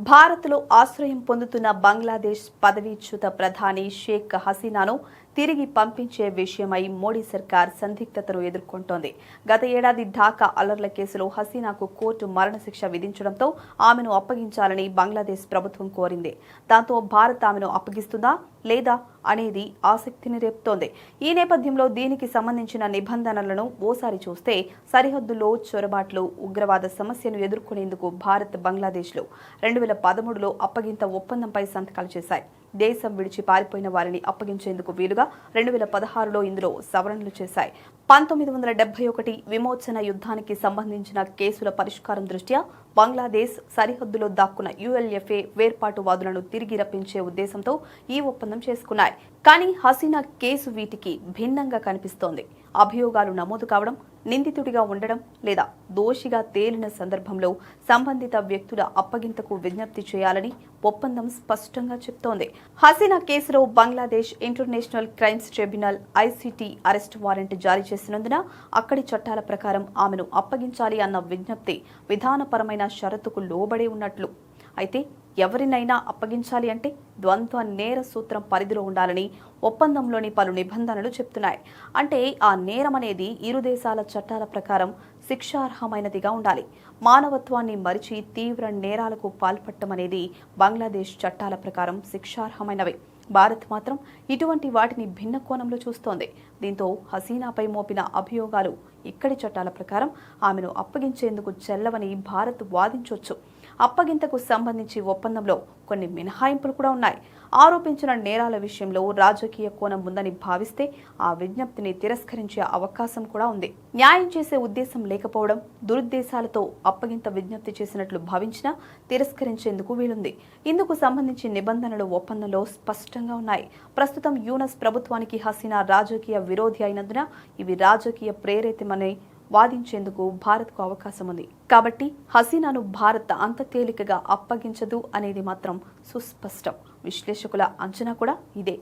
భారత్లో ఆశ్రయం పొందుతున్న బంగ్లాదేశ్ పదవీచ్యుత ప్రధాని షేక్ హసీనాను తిరిగి పంపించే విషయమై మోడీ సర్కార్ సందిగ్ధతను ఎదుర్కొంటోంది. గత ఏడాది ఢాకా అల్లర్ల కేసులో హసీనాకు కోర్టు మరణశిక్ష విధించడంతో ఆమెను అప్పగించాలని బంగ్లాదేశ్ ప్రభుత్వం కోరింది. దాంతో భారత్ ఆమెను అప్పగిస్తుందా లేదా అనేది ఆసక్తిని రేపుతోంది. ఈ నేపథ్యంలో దీనికి సంబంధించిన నిబంధనలను ఓసారి చూస్తే సరిహద్దులో చొరబాట్లు ఉగ్రవాద సమస్యను ఎదుర్కొనేందుకు భారత్ బంగ్లాదేశ్లు రెండు వేల పదమూడులో అప్పగింత ఒప్పందంపై సంతకాలు చేశాయి. దేశం విడిచి పారిపోయిన వారిని అప్పగించేందుకు వీలుగా రెండు వేల పదహారులో ఇందులో సవరణలు చేశాయి. పంతొమ్మిది వందల డెబ్బై ఒకటి విమోచన యుద్ధానికి సంబంధించిన కేసుల పరిష్కారం దృష్ట్యా బంగ్లాదేశ్ సరిహద్దులో దాక్కున్న యుఎల్ఎఫ్ఏ వేర్పాటువాదులను తిరిగి రప్పించే ఉద్దేశంతో ఈ ఒప్పందం చేసుకున్నాయి. కానీ హసీనా కేసు వీటికి భిన్నంగా కనిపిస్తోంది. అభియోగాలు నమోదు కావడం నిందితుడిగా ఉండడం లేదా దోషిగా తేలిన సందర్భంలో సంబంధిత వ్యక్తుల అప్పగింతకు విజ్ఞప్తి చేయాలని ఒప్పందం స్పష్టంగా చెప్తోంది. హసీనా కేసులో Bangladesh international crimes tribunal ICT arrest warrant జారీ చేసినందున అక్కడి చట్టాల ప్రకారం ఆమెను అప్పగించాలి అన్న విజ్ఞప్తి విధానపరమైన షరతుకు లోబడి ఉన్నట్లు. అయితే ఎవరినైనా అప్పగించాలి అంటే ద్వంద్వ నేర సూత్రం పరిధిలో ఉండాలని ఒప్పందంలోని పలు నిబంధనలు చెప్తున్నాయి. అంటే ఆ నేరం అనేది ఇరు దేశాల చట్టాల ప్రకారం శిక్షార్హమైనదిగా ఉండాలి. మానవత్వాన్ని మరిచి తీవ్ర నేరాలకు పాల్పడటం అనేది బంగ్లాదేశ్ చట్టాల ప్రకారం శిక్షార్హమైనవి. భారత్ మాత్రం ఇటువంటి వాటిని భిన్న కోణంలో చూస్తోంది. దీంతో హసీనాపై మోపిన అభియోగాలు ఇక్కడి చట్టాల ప్రకారం ఆమెను అప్పగించేందుకు చెల్లవని భారత్ వాదించొచ్చు. అప్పగింతకు సంబంధించి ఒప్పందంలో కొన్ని మినహాయింపులు కూడా ఉన్నాయి. ఆరోపించిన నేరాల విషయంలో రాజకీయ కోణం ఉందని భావిస్తే ఆ విజ్ఞప్తిని తిరస్కరించే అవకాశం కూడా ఉంది. న్యాయం చేసే ఉద్దేశం లేకపోవడం దురుద్దేశాలతో అప్పగింత విజ్ఞప్తి చేసినట్లు భావించినా తిరస్కరించేందుకు వీలుంది. ఇందుకు సంబంధించి నిబంధనలు ఒప్పందంలో స్పష్టంగా ఉన్నాయి. ప్రస్తుతం యూనస్ ప్రభుత్వానికి హసీనా రాజకీయ విరోధి అయినందున ఇవి రాజకీయ ప్రేరేతమని వాదించేందుకు భారత్కు అవకాశం ఉంది. కాబట్టి హసీనాను భారత్ అంత తేలికగా అప్పగించదు అనేది మాత్రం సుస్పష్టం. విశ్లేషకుల అంచనా కూడా ఇదే.